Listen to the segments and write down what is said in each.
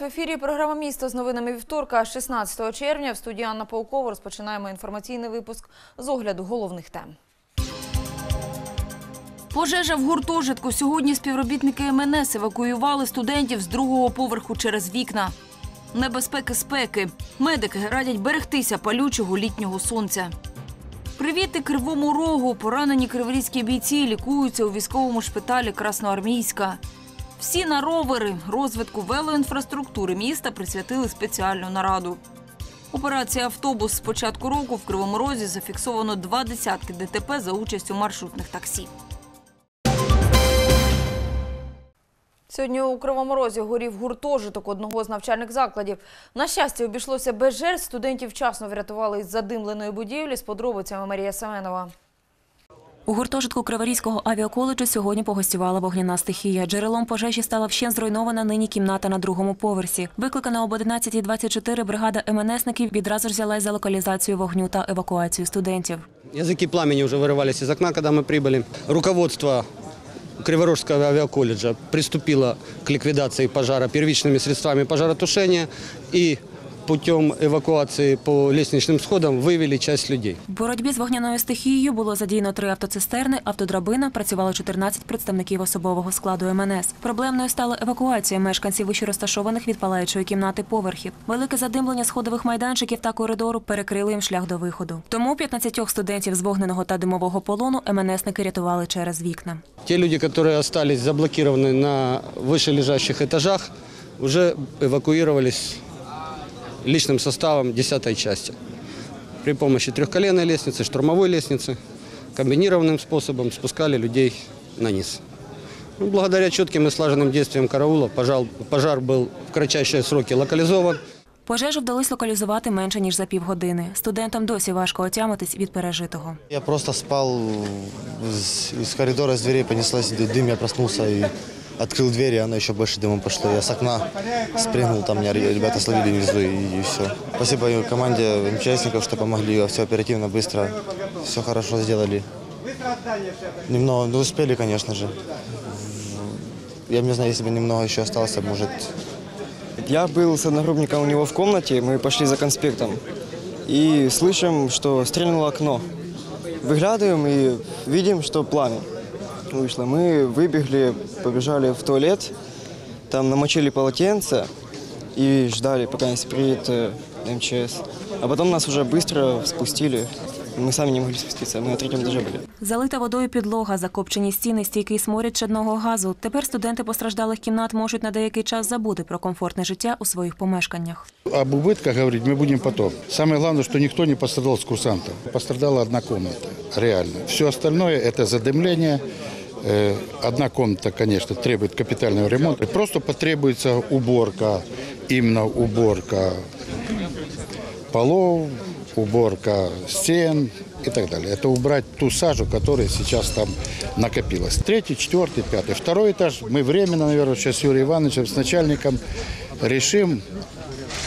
вас в ефірі програма «Місто» з новинами вівторка, 16 червня. В студії Анна Паукова розпочинаємо інформаційний випуск з огляду головних тем. Пожежа в гуртожитку. Сьогодні співробітники МНС евакуювали студентів з другого поверху через вікна. Небезпеки спеки. Медики радять берегтися палючого літнього сонця. Привіти Кривому Рогу. Поранені криворізькі бійці лікуються у військовому шпиталі Красноармійська. Всі на ровери розвитку велоінфраструктури міста присвятили спеціальну нараду. Операція автобус з початку року в Кривому Розі зафіксовано два десятки ДТП за участю маршрутних таксі. Сьогодні у Кривому Розі горів гуртожиток одного з навчальних закладів. На щастя, обійшлося без жертв. Студентів вчасно врятували із задимленої будівлі. З подробицями Марія Семенова. У гуртожитку Криворізького авіаколеджу сьогодні погостювала вогняна стихія. Джерелом пожежі стала вщен зруйнована нині кімната на другому поверсі. Викликана об 11.24 бригада МНСників відразу ж взялась за локалізацію вогню та евакуацію студентів. Языки пламени уже вырывались из окна, когда мы прибыли. Руководство Криворожского авиаколледжа приступило к ликвидации пожара первичными средствами пожаротушения и путем эвакуации по лестничным сходам вывели часть людей. В боротьбі з вогняною стихією було задіяно три автоцистерни, автодрабина, працювало 14 представників особового складу МНС. Проблемною стала евакуація мешканців вище розташованих від палаючої кімнати поверхів. Велике задимлення сходових майданчиків та коридору перекрили їм шлях до виходу. Тому 15 студентів з вогненого та димового полону МНСники рятували через вікна. Те люди, которые остались заблокированы на вышележащих этажах, уже эвакуировались личным составом 10 части. При помощи трехколенной лестницы, штурмовой лестницы, комбинированным способом спускали людей на низ. Ну, благодаря четким и слаженным действиям караула пожар, пожар был в кратчайшие сроки локализован. Пожежу вдалося локалізувати менше ніж за півгодини. Студентам досі важко отямитись від пережитого. Я просто спал из, из коридора, с дверей понеслась ды- дым, я проснулся и открыл дверь, и оно еще больше дымом пошло. Я с окна спрыгнул, там меня ре- ребята словили внизу, и, и все. Спасибо и команде МЧСников, что помогли, все оперативно, быстро, все хорошо сделали. Немного, ну успели, конечно же. Я бы не знаю, если бы немного еще остался, может, Я был с одногруппником у него в комнате, мы пошли за конспектом. И слышим, что стрельнуло окно. Выглядываем и видим, что пламя вышло. Мы выбегли, побежали в туалет, там намочили полотенце и ждали, пока не приедет э, МЧС. А потом нас уже быстро спустили. Мы сами не могли спуститься, мы на третьем этаже были. Залита водою підлога, закопчені стіни, стійкий сморід чадного газу. Тепер студенти постраждалих кімнат можуть на деякий час забути про комфортне життя у своїх помешканнях. Об убытках говорить мы будем потом. Самое главное, что никто не пострадал с курсантов. Пострадала одна комната, реально. Все остальное – это задымление. Э, Одна комната, конечно, требует капитального ремонта. Просто потребуется уборка, именно уборка полов, уборка стен и так далее. Это убрать ту сажу, которая сейчас там накопилась. Третий, четвертый, пятый. Второй этаж мы временно, наверное, сейчас с Юрием Ивановичем, с начальником решим.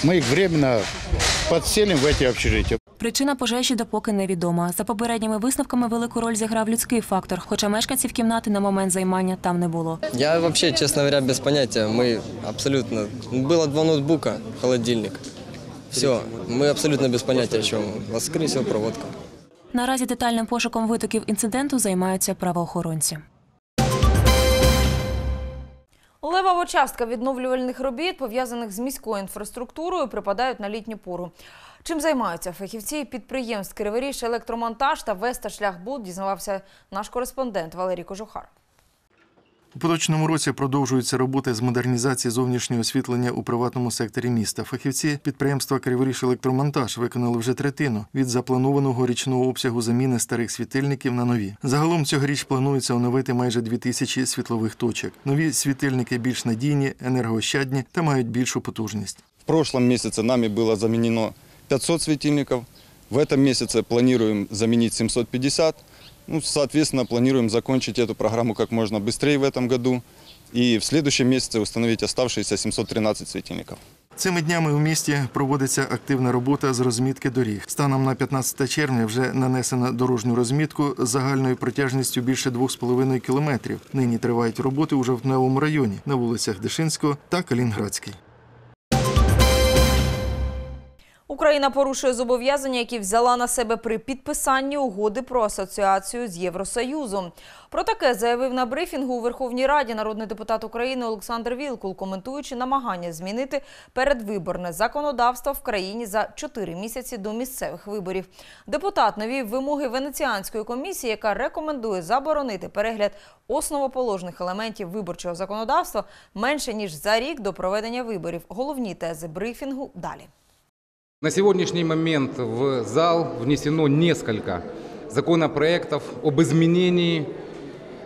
Мы их временно подселим в эти общежития. Причина пожежі допоки невідома. За попередніми висновками велику роль зіграв людський фактор, хоча мешканців кімнати на момент займання там не було. Я вообще, честно говоря, без понятия. Мы абсолютно... Было два ноутбука, холодильник. Все, мы абсолютно без понятия, о чем. У вас, скорее всего, проводка. Наразі детальним пошуком витоків інциденту займаються правоохоронці. Левова частка відновлювальних робіт, пов'язаних з міською інфраструктурою, припадають на літню пору. Чим займаються фахівці підприємств Криворіж, електромонтаж та Веста Шляхбуд, дізнавався наш кореспондент Валерій Кожухар. У поточному році продовжуються роботи з модернізації зовнішнього освітлення у приватному секторі міста. Фахівці підприємства Криворіж Електромонтаж виконали вже третину від запланованого річного обсягу заміни старих світильників на нові. Загалом цьогоріч планується оновити майже дві тисячі світлових точок. Нові світильники більш надійні, енергоощадні та мають більшу потужність. В прошлом месяце нами было заменено 500 светильников. В этом месяце планируем заменить 750. Ну, соответственно, планируем закончить эту программу как можно быстрее в этом году. И в следующем месяце установить оставшиеся 713 светильников. Цими днями у місті проводиться активна робота з розмітки доріг. Станом на 15 червня вже нанесено дорожню розмітку з загальною протяжністю більше 2,5 кілометрів. Нині тривають роботи у Жовтневому районі на вулицях Дешинського та Калінградській. Україна порушує зобов'язання, які взяла на себе при підписанні угоди про асоціацію з Євросоюзом. Про таке заявив на брифінгу у Верховній Раді народний депутат України Олександр Вілкул, коментуючи намагання змінити передвиборне законодавство в країні за чотири місяці до місцевих виборів. Депутат навів вимоги Венеціанської комісії, яка рекомендує заборонити перегляд основоположних елементів виборчого законодавства менше ніж за рік до проведення виборів. Головні тези брифінгу далі. На сегодняшний момент в зал внесено несколько законопроектов об изменении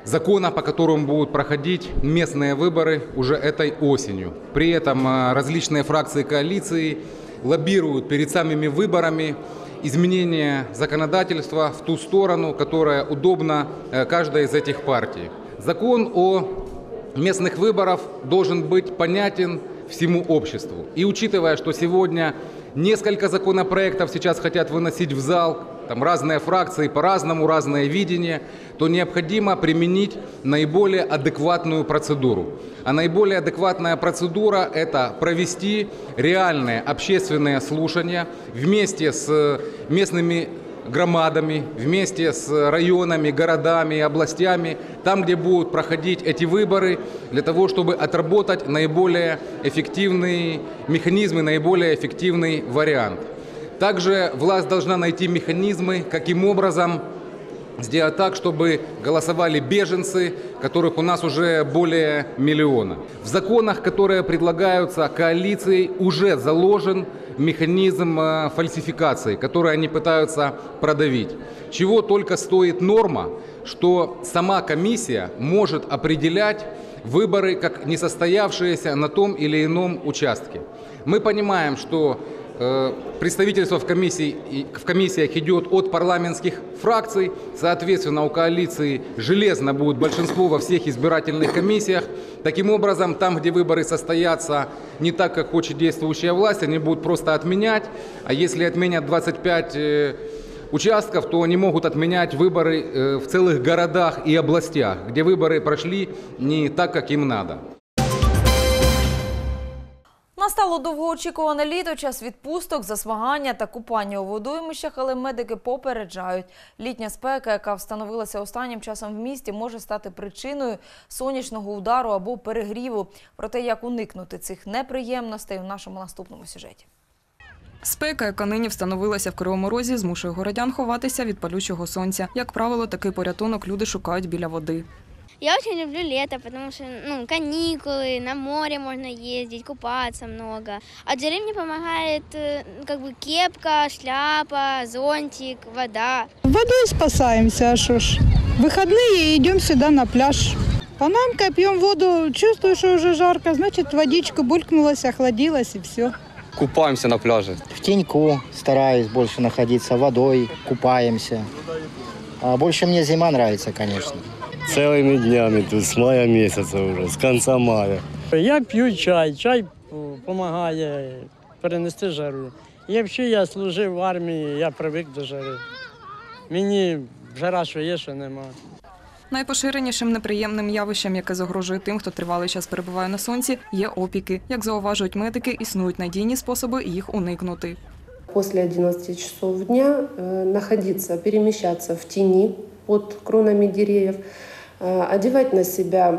закона, по которому будут проходить местные выборы уже этой осенью. При этом а, различные фракции коалиции лоббируют перед самыми выборами изменение законодательства в ту сторону, которая удобна э, каждой из этих партий. Закон о местных выборов должен быть понятен всему обществу. И учитывая, что сегодня несколько законопроектов сейчас хотят выносить в зал, там разные фракции по-разному, разное видение, то необходимо применить наиболее адекватную процедуру. А наиболее адекватная процедура – это провести реальные общественные слушания вместе с местными громадами, вместе с районами, городами областями, там, где будут проходить эти выборы, для того, чтобы отработать наиболее эффективные механизмы, наиболее эффективный вариант. Также власть должна найти механизмы, каким образом сделать так, чтобы голосовали беженцы, которых у нас уже более миллиона. В законах, которые предлагаются коалицией, уже заложен механизм э, фальсификации, который они пытаются продавить. Чего только стоит норма, что сама комиссия может определять выборы как несостоявшиеся на том или ином участке. Мы понимаем, что представительство в, комиссии, в комиссиях идет от парламентских фракций, соответственно, у коалиции железно будет большинство во всех избирательных комиссиях. Таким образом, там, где выборы состоятся не так, как хочет действующая власть, они будут просто отменять, а если отменят 25 э, участков, то они могут отменять выборы э, в целых городах и областях, где выборы прошли не так, как им надо. Настало довгоочікуване літо, час відпусток, засмагання та купання у водоймищах, але медики попереджають. Літня спека, яка встановилася останнім часом в місті, може стати причиною сонячного удару або перегріву. Про те, як уникнути цих неприємностей у нашому наступному сюжеті. Спека, яка нині встановилася в Кривому Розі, змушує городян ховатися від палючого сонця. Як правило, такий порятунок люди шукають біля води. Я очень люблю лето, потому что, ну, каникулы, на море можно ездить, купаться много. А в деревне помогает, э, как бы, кепка, шляпа, зонтик, вода. Водой спасаемся, а что ж. Выходные идем сюда на пляж. Панамкой пьем воду, чувствую, что уже жарко, значит, водичка булькнулась, охладилась и все. Купаемся на пляже. В теньку стараюсь больше находиться, водой купаемся. А больше мне зима нравится, конечно. Целыми днями тут, с мая месяца уже, с конца мая. Я п'ю чай, чай допомагає перенести жару. І якщо я служив в армії, я привик до жари. Мені жара, що є, що нема. Найпоширенішим неприємним явищем, яке загрожує тим, хто тривалий час перебуває на сонці, є опіки. Як зауважують медики, існують надійні способи їх уникнути. После 11 часов дня э, находиться, перемещаться в тени под кронами деревьев, э, одевать на себя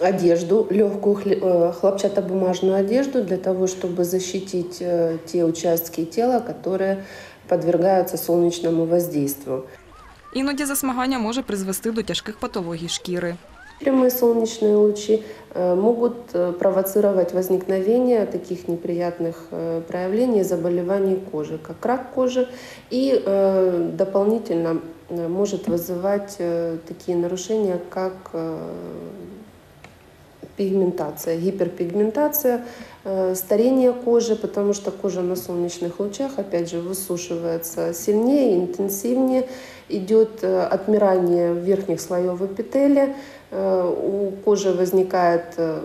одежду, легкую хле- э, хлопчатобумажную одежду для того, чтобы защитить э, те участки тела, которые подвергаются солнечному воздействию. Іноді засмагання може призвести до тяжких патологій шкіри. Прямые солнечные лучи э, могут э, провоцировать возникновение таких неприятных э, проявлений заболеваний кожи, как рак кожи, и э, дополнительно э, может вызывать э, такие нарушения, как э, пигментация, гиперпигментация, э, старение кожи, потому что кожа на солнечных лучах, опять же, высушивается сильнее, интенсивнее, идет э, отмирание верхних слоев эпителия, Э, у кожи возникает э,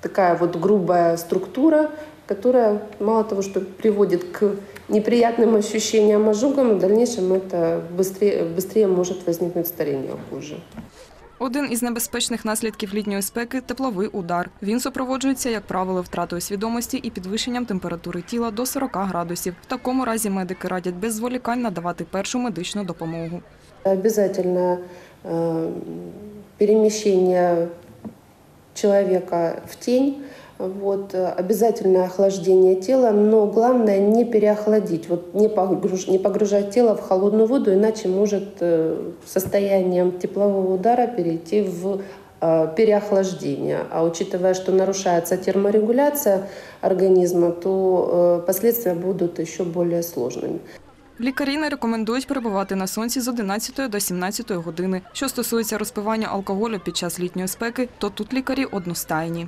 такая вот грубая структура, которая мало того, что приводит к неприятным ощущениям ожогам, в дальнейшем это быстрее, быстрее может возникнуть старение кожи. Один із небезпечних наслідків літньої спеки тепловий удар. Він супроводжується, як правило, втратою свідомості і підвищенням температури тіла до 40 градусів. В такому разі медики радять без зволікань надавати першу медичну допомогу. Обязательно э, перемещение человека в тень, вот, э, обязательное охлаждение тела, но главное не переохладить, вот, не, погруж- не погружать тело в холодную воду, иначе может э, состоянием теплового удара перейти в э, переохлаждение. А учитывая, что нарушается терморегуляция организма, то э, последствия будут еще более сложными. Лікарі не рекомендують перебувати на сонці з 11 до 17 години. Що стосується розпивання алкоголю під час літньої спеки, то тут лікарі одностайні.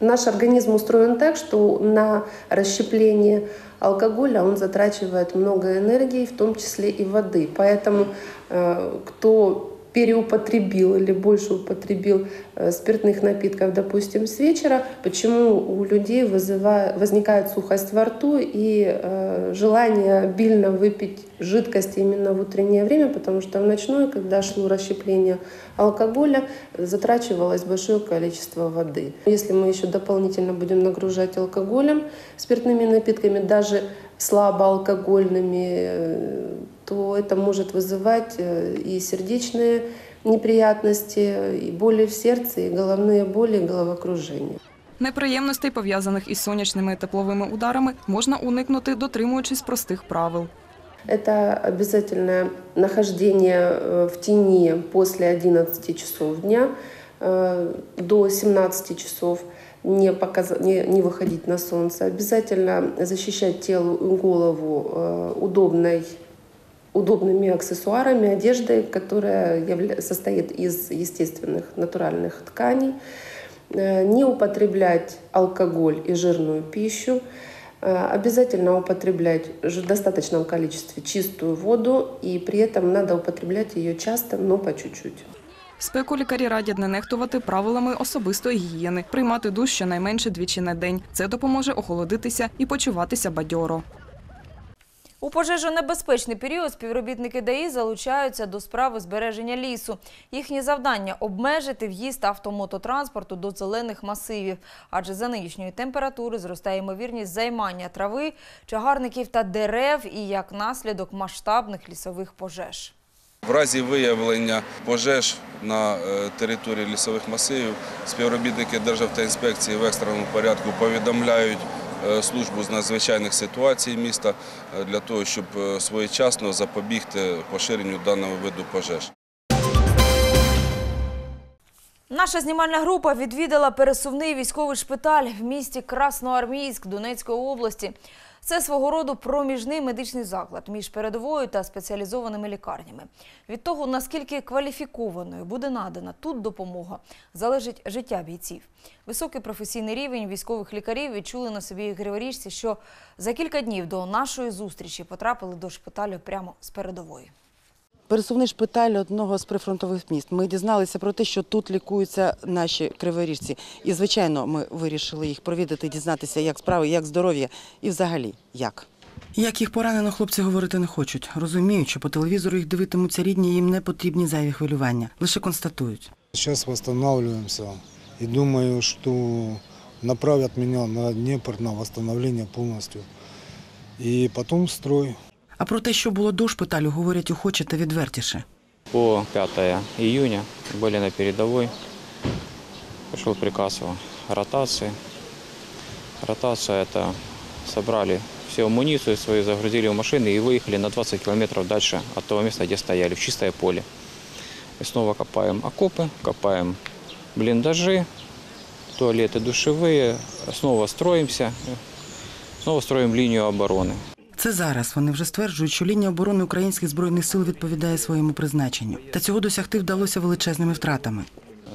Наш организм устроен так, что на расщепление алкоголя он затрачивает много энергии, в том числе и воды. Поэтому э, кто переупотребил или больше употребил э, спиртных напитков, допустим, с вечера, почему у людей вызывает, возникает сухость во рту и э, желание обильно выпить жидкости именно в утреннее время, потому что в ночное, когда шло расщепление алкоголя, затрачивалось большое количество воды. Если мы еще дополнительно будем нагружать алкоголем, спиртными напитками, даже слабоалкогольными, э, то это может вызывать э, и сердечные неприятности, и боли в сердце, и головные боли, и головокружение. Неприємностей, пов'язаних із сонячними тепловими ударами, можна уникнути, дотримуючись простих правил. Это обязательное нахождение э, в тени после 11 часов дня э, до 17 часов, не, показ- не, не выходить на солнце. Обязательно защищать тело и голову э, удобной, удобными аксессуарами, одеждой, которая явля- состоит из естественных натуральных тканей. Э, Не употреблять алкоголь и жирную пищу. Э, Обязательно употреблять ж- в достаточном количестве чистую воду, и при этом надо употреблять ее часто, но по чуть-чуть. В спеку лікарі радять не нехтувати правилами особистої гігієни, приймати душ щонайменше двічі на день. Це допоможе охолодитися і почуватися бадьоро. У пожежонебезпечний період співробітники ДАІ залучаються до справи збереження лісу. Їхнє завдання обмежити в'їзд автомототранспорту до зелених масивів, адже за нинішньої температури зростає ймовірність займання трави, чагарників та дерев і як наслідок масштабних лісових пожеж. В разі виявлення пожеж на е, території лісових масивів співробітники Державтоінспекції в екстреному порядку повідомляють службу з надзвичайних ситуацій міста е, для того, щоб е, своєчасно запобігти поширенню даного виду пожеж. Наша знімальна група відвідала пересувний військовий шпиталь в місті Красноармійськ Донецької області. Це свого роду проміжний медичний заклад між передовою та спеціалізованими лікарнями. Від того, наскільки кваліфікованою буде надана тут допомога, залежить життя бійців. Високий професійний рівень військових лікарів відчули на собі криворіжці, що за кілька днів до нашої зустрічі потрапили до шпиталю прямо з передової. Пересувний шпиталь одного з прифронтових міст. Ми дізналися про те, що тут лікуються наші криворіжці. І, звичайно, ми вирішили їх провідати, дізнатися, як справи, як здоров'я і взагалі як. Як їх поранено, хлопці говорити не хочуть. Розуміють, що по телевізору їх дивитимуться рідні, їм не потрібні зайві хвилювання. Лише констатують. Сейчас восстанавливаемся и думаю, что направят меня на Днепр на восстановление полностью. И потом в строй. А про те, що було до шпиталю, говорять охоче та відвертіше. По 5 июня были на передовой. Пришел приказ о ротации. Ротация – это собрали всю амуницию свою, загрузили в машины и выехали на 20 километров дальше от того места, где стояли, в чистое поле. И снова копаем окопы, копаем блиндажи, туалеты душевые, снова строимся, снова строим линию обороны. Це зараз вони вже стверджують, що лінія оборони українських збройних сил відповідає своєму призначенню. Та цього досягти вдалося величезними втратами.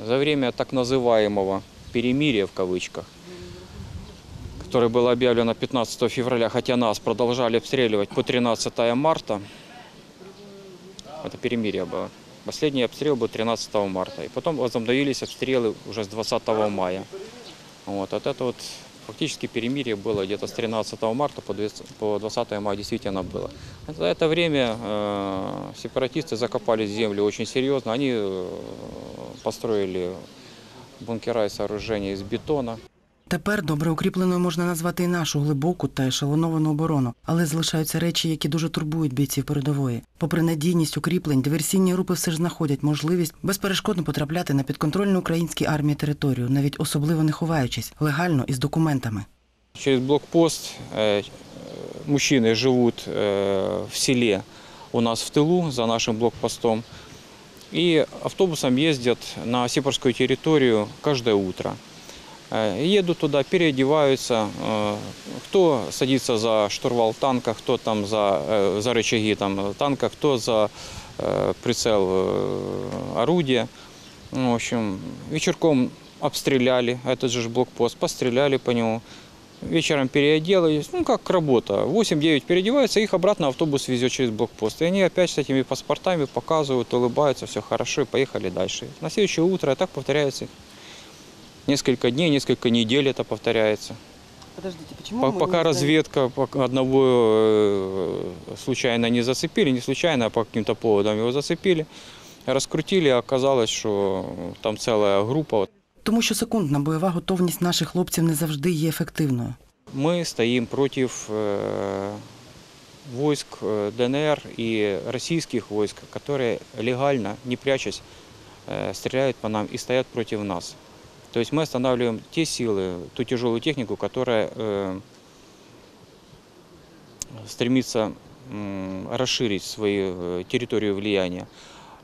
За время так называемого перемирия в кавычках, которое было объявлено 15 февраля, хотя нас продолжали обстреливать по 13 марта, это перемирие было. Последний обстрел был 13 марта. И потом возобновились обстрелы уже с 20 мая. Вот, вот это вот Фактически перемирие было где-то с 13 марта по 20 по 20 мая действительно было. За это время э, сепаратисты закопали землю очень серьезно. Они э, построили бункера и сооружения из бетона. Тепер добре укріпленою можна назвати і нашу глибоку та ешелоновану оборону, але залишаються речі, які дуже турбують бійців передової. Попри надійність укріплень, диверсійні групи все ж знаходять можливість безперешкодно потрапляти на підконтрольну українській армії територію, навіть особливо не ховаючись, легально і з документами. Через блокпост э, мужчины живут э, в селе у нас в тылу за нашим блокпостом. И автобусом ездят на сепарскую территорию каждое утро. Э, Едут туда, переодеваются. э, Кто садится за штурвал танка, кто там за, э, за рычаги там, танка, кто за прицел орудия. Ну, В общем, вечерком обстреляли этот же блокпост, постреляли по нему. Вечером переоделались, ну как работа. 8-9 переодеваются, их обратно автобус везет через блокпост. И они опять с этими паспортами показывают, улыбаются, все хорошо, поехали дальше. На следующее утро так повторяется. Несколько дней, несколько недель это повторяется. Подождите, почему По- пока разведка пока одного э, случайно не зацепили, не случайно, а по каким-то поводам его зацепили, раскрутили, а оказалось, что там целая группа. Тому що секундна бойова готовність наших хлопців не завжди є ефективною. Мы стоим против э, войск э, ДНР и российских войск, которые легально, не прячась, э, стреляют по нам и стоят против нас. То есть мы останавливаем те силы, ту тяжелую технику, которая э, стремится м, расширить свою э, территорию влияния.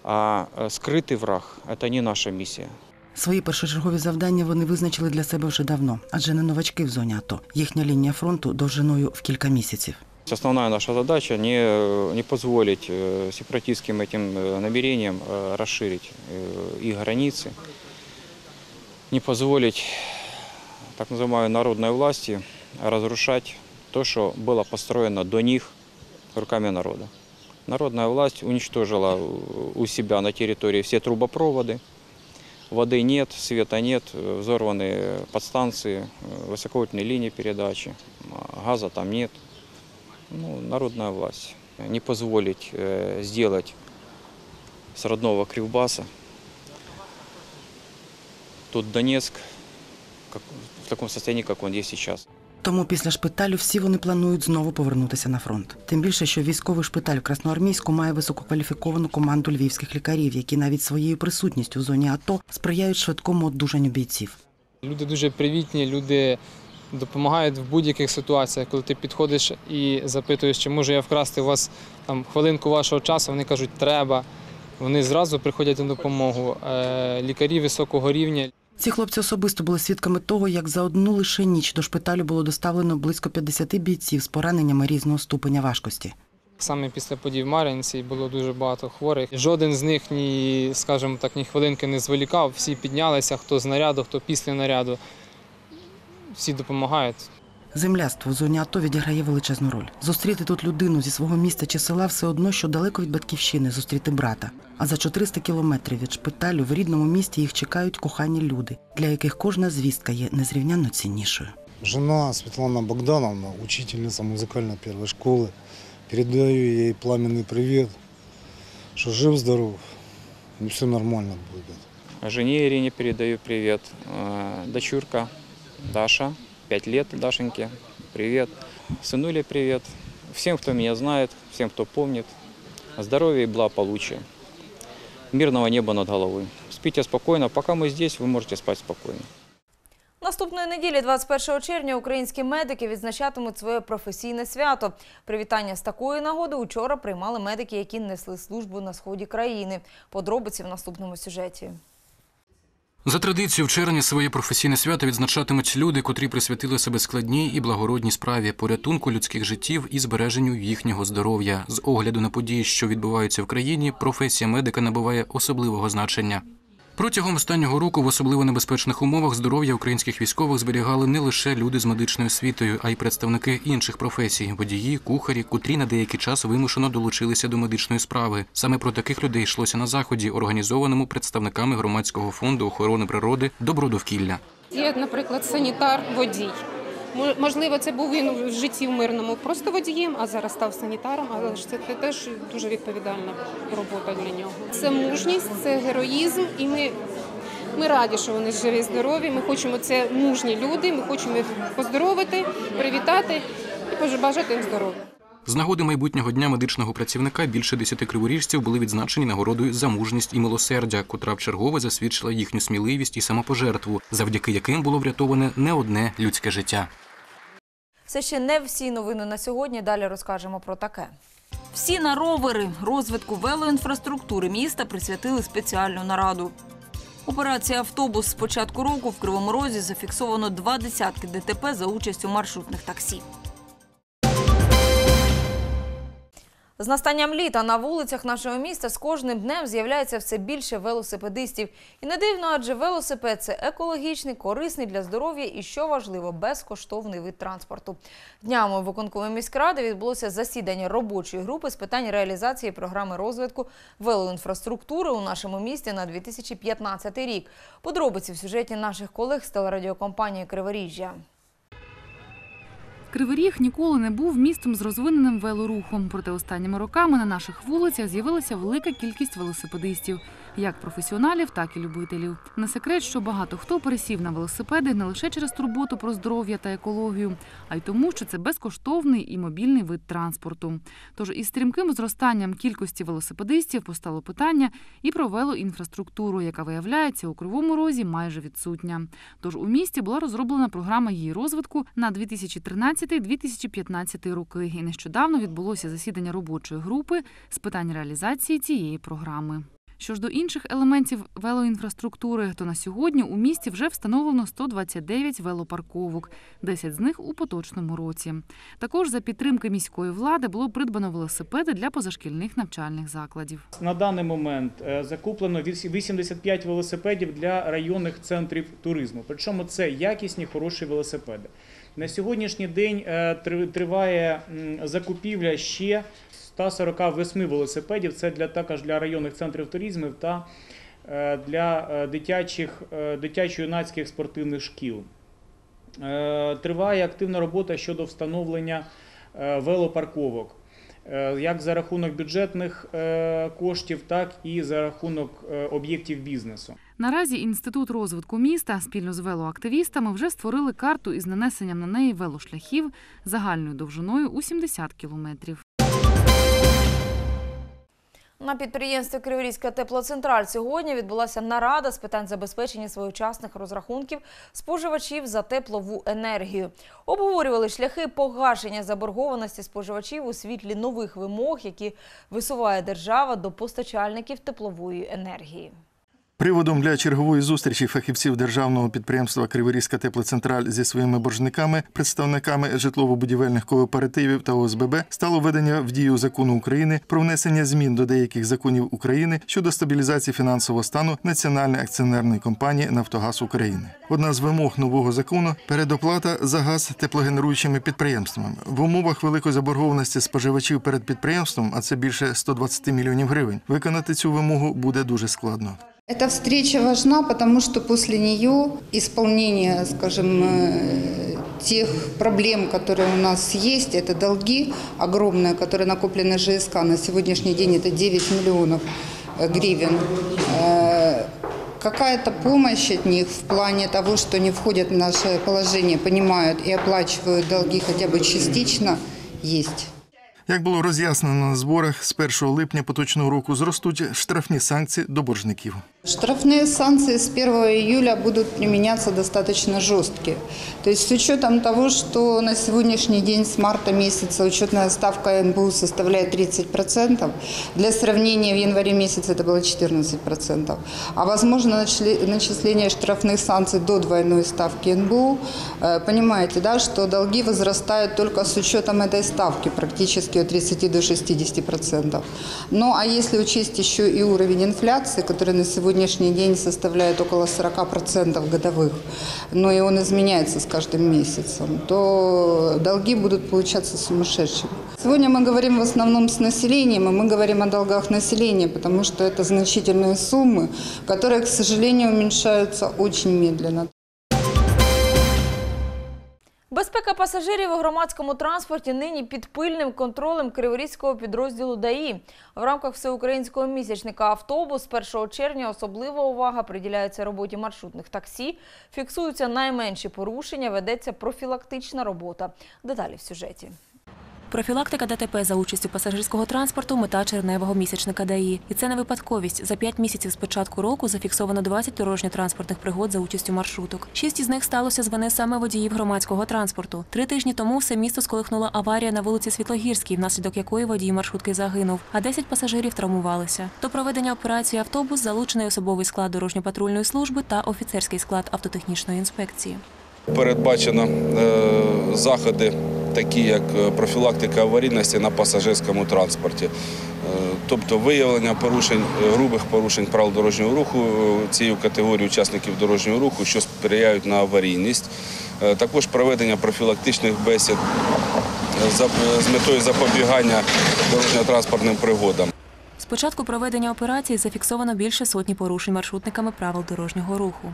А э, скрытый враг – это не наша миссия. Свої першочергові завдання вони визначили для себе вже давно, адже не новачки в зоні АТО. Їхня лінія фронту довжиною в кілька місяців. Основная наша задача не, не позволить э, сепаратистским этим э, намерениям э, Не позволить так называемой народной власти разрушать то, что было построено до них руками народа. Народная власть уничтожила у- себя на территории все трубопроводы, воды нет, света нет, взорваны подстанции, высоковольтные линии передачи, газа там нет ну, народная власть. Не позволить э, сделать с родного Кривбаса тот Донецк как, в таком состоянии, как он есть сейчас. Тому після шпиталю всі вони планують знову повернутися на фронт. Тим більше, що військовий шпиталь в Красноармійську має висококваліфіковану команду львівських лікарів, які навіть своєю присутністю в зоні АТО сприяють швидкому одужанню бійців. Люди дуже привітні, люди допомагають в будь-яких ситуаціях. Коли ти підходиш і запитуєш, чи можу я вкрасти у вас там хвилинку вашого часу, вони кажуть, треба. Вони зразу приходять на допомогу. Е, Лікарі високого рівня. Ці хлопці особисто були свідками того, як за одну лише ніч до шпиталю було доставлено близько 50 бійців з пораненнями різного ступеня важкості. Саме після подій в Мар'їнці було дуже багато хворих. Жоден з них ні, скажімо так, ні хвилинки не зволікав. Всі піднялися, хто з наряду, хто після наряду. Всі допомагають. Земляство в зоні АТО відіграє величезну роль. Зустріти тут людину зі свого міста чи села все одно, що далеко від батьківщини зустріти брата. А за 400 кілометрів від шпиталю в рідному місті їх чекають кохані люди, для яких кожна звістка є незрівнянно ціннішою. Жена Светлана Богдановна, учительница музыкальной первой школы. Передаю ей пламенный привет, что жив-здоров, и все нормально будет. Жене Ирине передаю привет. Э, Дочурка Даша, 5 лет Дашеньке, привет. Сынуле привет. Всем, кто меня знает, всем, кто помнит. Здоровья и благополучия. Мирного неба над головой. Спите спокойно. Пока мы здесь, вы можете спать спокойно. Наступної неділі, 21 червня, українські медики відзначатимуть своє професійне свято. Привітання з такої нагоди учора приймали медики, які несли службу на сході країни. Подробиці в наступному сюжеті. За традицією, в червні своє професійне свято відзначатимуть люди, котрі присвятили себе складній і благородній справі порятунку людських життів і збереженню їхнього здоров'я. З огляду на події, що відбуваються в країні, професія медика набуває особливого значення. Протягом останнього року в особливо небезпечних умовах здоров'я українських військових зберігали не лише люди з медичною освітою, а й представники інших професій водії, кухарі, котрі на деякий час вимушено долучилися до медичної справи. Саме про таких людей йшлося на заході, організованому представниками громадського фонду охорони природи Добродовкілля. Є, наприклад, санітар, водій. Мо- Можливо, це був він в житті в мирному просто водієм, а зараз став санітаром, але ж це те- теж дуже відповідальна робота для нього. Це мужність, це героїзм, і ми, ми раді, що вони живі, здорові. Ми хочемо це мужні люди. Ми хочемо їх поздоровити, привітати і побажати їм здоров'я. З нагоди майбутнього дня медичного працівника більше десяти криворіжців були відзначені нагородою за мужність і милосердя, котра вчергове засвідчила їхню сміливість і самопожертву, завдяки яким було врятоване не одне людське життя. Це ще не всі новини на сьогодні. Далі розкажемо про таке. Всі на ровери розвитку велоінфраструктури міста присвятили спеціальну нараду. Операція автобус з початку року в Кривому Розі зафіксовано два десятки ДТП за участю маршрутних таксі. З настанням літа на вулицях нашого міста з кожним днем з'являється все більше велосипедистів. І не дивно, адже велосипед це екологічний, корисний для здоров'я і, що важливо, безкоштовний вид транспорту. Днями в виконкомі міськради відбулося засідання робочої групи з питань реалізації програми розвитку велоінфраструктури у нашому місті на 2015 рік. Подробиці в сюжеті наших колег з телерадіокомпанії Криворіжжя. Кривий Ріг ніколи не був містом з розвиненим велорухом. Проте останніми роками на наших вулицях з'явилася велика кількість велосипедистів, як професіоналів, так і любителів. Не секрет, що багато хто пересів на велосипеди не лише через турботу про здоров'я та екологію, а й тому, що це безкоштовний і мобільний вид транспорту. Тож із стрімким зростанням кількості велосипедистів постало питання і про велоінфраструктуру, яка виявляється у кривому розі майже відсутня. Тож у місті була розроблена програма її розвитку на 2013-2015 роки. І нещодавно відбулося засідання робочої групи з питань реалізації цієї програми. Що ж до інших елементів велоінфраструктури, то на сьогодні у місті вже встановлено 129 велопарковок, 10 з них у поточному році. Також за підтримки міської влади було придбано велосипеди для позашкільних навчальних закладів. На даний момент е, закуплено віс- 85 велосипедів для районних центрів туризму. Причому це якісні, хороші велосипеди. На сьогоднішній день е, три- триває закупівля ще 148 велосипедів. Це для також для районних центрів туризму та е, для е, дитячих е, дитячо-юнацьких спортивних шкіл. Триває активна робота щодо встановлення велопарковок. Як за рахунок бюджетних коштів, так і за рахунок об'єктів бізнесу. Наразі інститут розвитку міста спільно з велоактивістами вже створили карту із нанесенням на неї велошляхів загальною довжиною у 70 кілометрів. На підприємстві Криворізька теплоцентраль сьогодні відбулася нарада з питань забезпечення своєчасних розрахунків споживачів за теплову енергію. Обговорювали шляхи погашення заборгованості споживачів у світлі нових вимог, які висуває держава до постачальників теплової енергії. Приводом для чергової зустрічі фахівців державного підприємства Криворізька теплоцентраль зі своїми боржниками, представниками житлово-будівельних кооперативів та ОСББ стало введення в дію закону України про внесення змін до деяких законів України щодо стабілізації фінансового стану Національної акціонерної компанії Нафтогаз України. Одна з вимог нового закону передоплата за газ теплогенеруючими підприємствами в умовах великої заборгованості споживачів перед підприємством, а це більше 120 мільйонів гривень. Виконати цю вимогу буде дуже складно. Эта встреча важна, потому что после нее исполнение, скажем, э, тех проблем, которые у нас есть, это долги огромные, которые накоплены ЖСК. На сегодняшний день это 9 миллионов э, гривен. Э, Какая-то помощь от них в плане того, что они входят в наше положение, понимают и оплачивают долги хотя бы частично, есть. Як було роз'яснено на зборах, з 1 липня поточного року зростуть штрафні санкції до боржників. Штрафные санкции с 1 июля будут применяться достаточно жесткие. То есть с учетом того, что на сегодняшний день с марта месяца учетная ставка НБУ составляет 30%, для сравнения в январе месяце это было 14%, а возможно начисление штрафных санкций до двойной ставки НБУ, Э, понимаете, да, что долги возрастают только с учетом этой ставки, практически от 30 до 60%. Ну а если учесть еще и уровень инфляции, который на сегодняшний день составляет около 40% годовых, но и он изменяется с каждым месяцем, то долги будут получаться сумасшедшими. Сегодня мы говорим в основном с населением, и мы говорим о долгах населения, потому что это значительные суммы, которые, к сожалению, уменьшаются очень медленно. Безпека пасажирів у громадському транспорті нині під пильним контролем Криворізького підрозділу ДАІ. В рамках всеукраїнського місячника автобус з 1 червня особлива увага приділяється роботі маршрутних таксі. Фіксуються найменші порушення, ведеться профілактична робота. Деталі в сюжеті. Профілактика ДТП за участю пасажирського транспорту – мета червневого місячника ДАІ. І це не випадковість. За п'ять місяців з початку року зафіксовано 20 дорожньо-транспортних пригод за участю маршруток. Шість із них сталося з вини саме водіїв громадського транспорту. Три тижні тому все місто сколихнула аварія на вулиці Світлогірській, внаслідок якої водій маршрутки загинув, а 10 пасажирів травмувалися. До проведення операції автобус залучений особовий склад дорожньо-патрульної служби та офіцерський склад автотехнічної інспекції. Передбачено е, заходи, такі як е, профілактика аварійності на пасажирському транспорті, Е, тобто виявлення порушень, грубих порушень правил дорожнього руху цією категорією учасників дорожнього руху, що сприяють на аварійність. Також проведення профілактичних бесід з метою запобігання дорожньо-транспортним пригодам. З початку проведення операції зафіксовано більше сотні порушень маршрутниками правил дорожнього руху.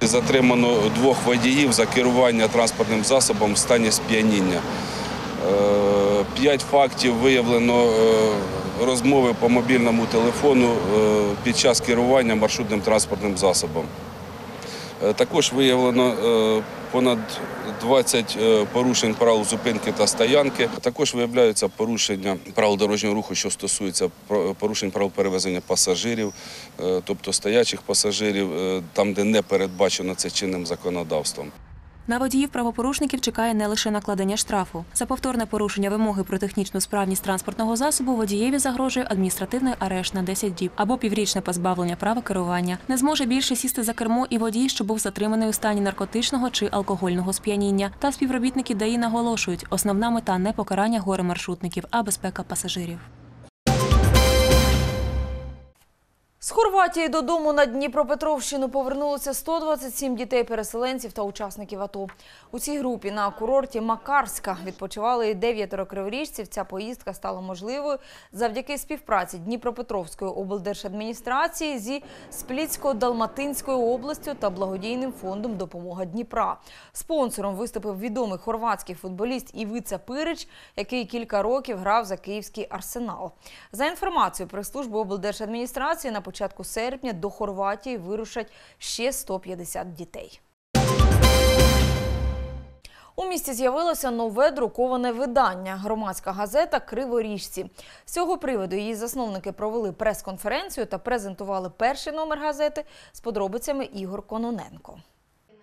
Затримано двох водіїв за керування транспортним засобом в стані сп'яніння. Е, П'ять фактів виявлено е, розмови по мобільному телефону е, під час керування маршрутним транспортним засобом. Також виявлено понад 20 е, порушень правил зупинки та стоянки. Також виявляються порушення правил дорожнього руху, що стосується порушень правил перевезення пасажирів, е, тобто стоячих пасажирів, е, там, де не передбачено це чинним законодавством. На водіїв правопорушників чекає не лише накладення штрафу. За повторне порушення вимоги про технічну справність транспортного засобу водієві загрожує адміністративний арешт на 10 діб або піврічне позбавлення права керування. Не зможе більше сісти за кермо і водій, що був затриманий у стані наркотичного чи алкогольного сп'яніння. Та співробітники ДАІ наголошують, основна мета не покарання горе маршрутників, а безпека пасажирів. З Хорватії додому на Дніпропетровщину повернулося 127 дітей-переселенців та учасників АТО. У цій групі на курорті Макарська відпочивали і дев'ятеро криворіжців. Ця поїздка стала можливою завдяки співпраці Дніпропетровської облдержадміністрації зі Сплітсько-Далматинською областю та благодійним фондом Допомога Дніпра. Спонсором виступив відомий хорватський футболіст Івица Пирич, який кілька років грав за київський арсенал. За інформацією прес-служби облдержадміністрації, на початку серпня до Хорватії вирушать ще 150 дітей. У місті з'явилося нове друковане видання громадська газета Криворіжці. З цього приводу її засновники провели прес-конференцію та презентували перший номер газети з подробицями Ігор Кононенко.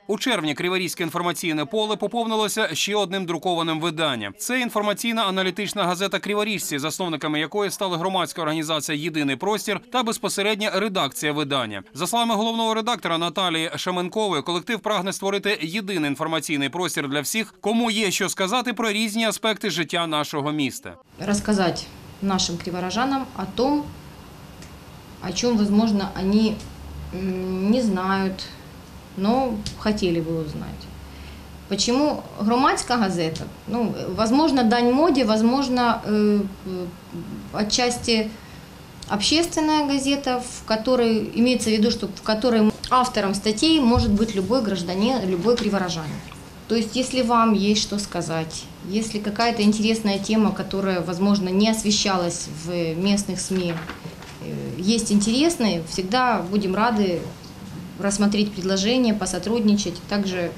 У червні Криворізьке інформаційне поле поповнилося ще одним друкованим виданням. Це інформаційна аналітична газета Криворіжці, засновниками якої стали громадська організація Єдиний простір та безпосередня редакція видання. За словами головного редактора Наталії Шаменкової, колектив прагне створити єдиний інформаційний простір для всіх, кому є що сказати про різні аспекти життя нашого міста. рассказать нашим криворожанам о том, о чем, возможно, они м, не знают, но хотели бы узнать. Почему громадская газета? Ну, возможно, дань моде, возможно, э, отчасти общественная газета, в которой имеется в виду, что в которой автором статей может быть любой гражданин, любой криворожанин. То есть, если вам есть что сказать, если какая-то интересная тема, которая, возможно, не освещалась в местных СМИ, э, есть интересной, всегда будем рады рассмотреть предложение, посотрудничать, также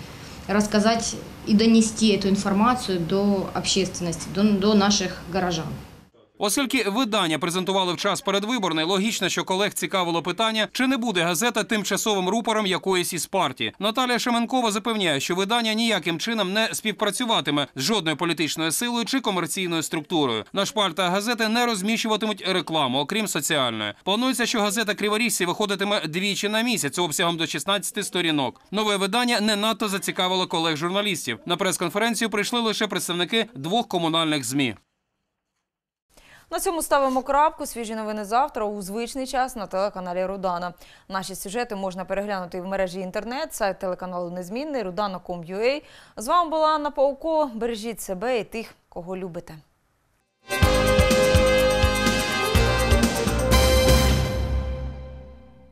рассказать и донести эту информацию до общественности, до, до наших горожан. Оскільки видання презентували в час передвиборний, логічно, що колег цікавило питання, чи не буде газета тимчасовим рупором якоїсь із партій. Наталія Шеменкова запевняє, що видання ніяким чином не співпрацюватиме з жодною політичною силою чи комерційною структурою. На шпальтах газети не розміщуватимуть рекламу, окрім соціальної. Планується, що газета Криворіжці виходитиме двічі на місяць обсягом до 16 сторінок. Нове видання не надто зацікавило колег журналістів. На прес-конференцію прийшли лише представники двох комунальних змі. На цьому ставимо крапку. Свіжі новини завтра у звичний час на телеканалі Рудана. Наші сюжети можна переглянути в мережі інтернет, сайт телеканалу Незмінний, rudana.com.ua. З вами була Анна Пауко. Бережіть себе і тих, кого любите.